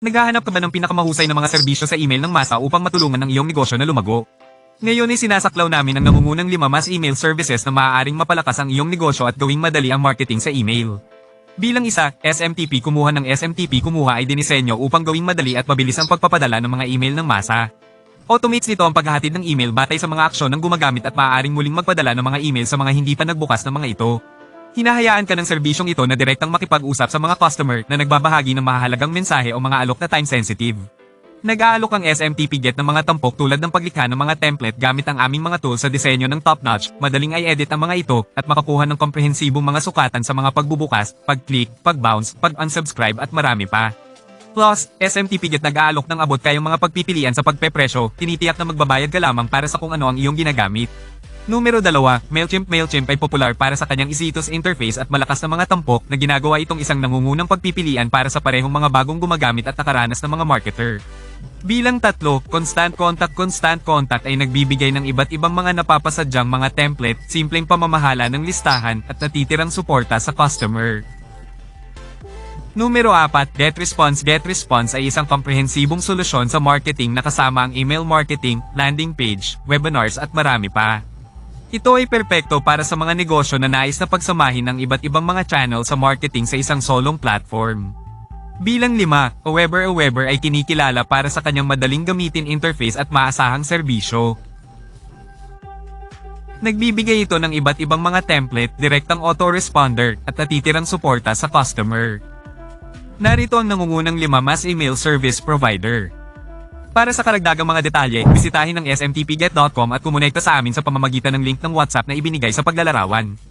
Naghahanap ka ba ng pinakamahusay na mga serbisyo sa email ng masa upang matulungan ang iyong negosyo na lumago? Ngayon ay sinasaklaw namin ang nangungunang lima mas email services na maaaring mapalakas ang iyong negosyo at gawing madali ang marketing sa email. Bilang isa, SMTP kumuha ng SMTP kumuha ay dinisenyo upang gawing madali at mabilis ang pagpapadala ng mga email ng masa. Automates nito ang paghahatid ng email batay sa mga aksyon ng gumagamit at maaaring muling magpadala ng mga email sa mga hindi pa nagbukas ng mga ito. Hinahayaan ka ng serbisyong ito na direktang makipag-usap sa mga customer na nagbabahagi ng mahahalagang mensahe o mga alok na time sensitive. Nag-aalok ang SMTP Get ng mga tampok tulad ng paglikha ng mga template gamit ang aming mga tools sa disenyo ng top-notch, madaling i-edit ang mga ito, at makakuha ng komprehensibong mga sukatan sa mga pagbubukas, pag-click, pag-bounce, pag-unsubscribe at marami pa. Plus, SMTP Get nag-aalok ng abot kayong mga pagpipilian sa pagpepresyo, tinitiyak na magbabayad ka lamang para sa kung ano ang iyong ginagamit. Numero 2, MailChimp MailChimp ay popular para sa kanyang easy-to-use interface at malakas na mga tampok na ginagawa itong isang nangungunang pagpipilian para sa parehong mga bagong gumagamit at nakaranas ng mga marketer. Bilang tatlo, Constant Contact Constant Contact ay nagbibigay ng iba't ibang mga napapasadyang mga template, simpleng pamamahala ng listahan at natitirang suporta sa customer. Numero 4, GetResponse GetResponse ay isang komprehensibong solusyon sa marketing na kasama ang email marketing, landing page, webinars at marami pa. Ito ay perpekto para sa mga negosyo na nais na pagsamahin ng iba't ibang mga channel sa marketing sa isang solong platform. Bilang lima, Aweber Aweber ay kinikilala para sa kanyang madaling gamitin interface at maasahang serbisyo. Nagbibigay ito ng iba't ibang mga template, direktang autoresponder, at natitirang suporta sa customer. Narito ang nangungunang lima mas email service provider. Para sa karagdagang mga detalye, bisitahin ang smtpget.com at kumonekta sa amin sa pamamagitan ng link ng WhatsApp na ibinigay sa paglalarawan.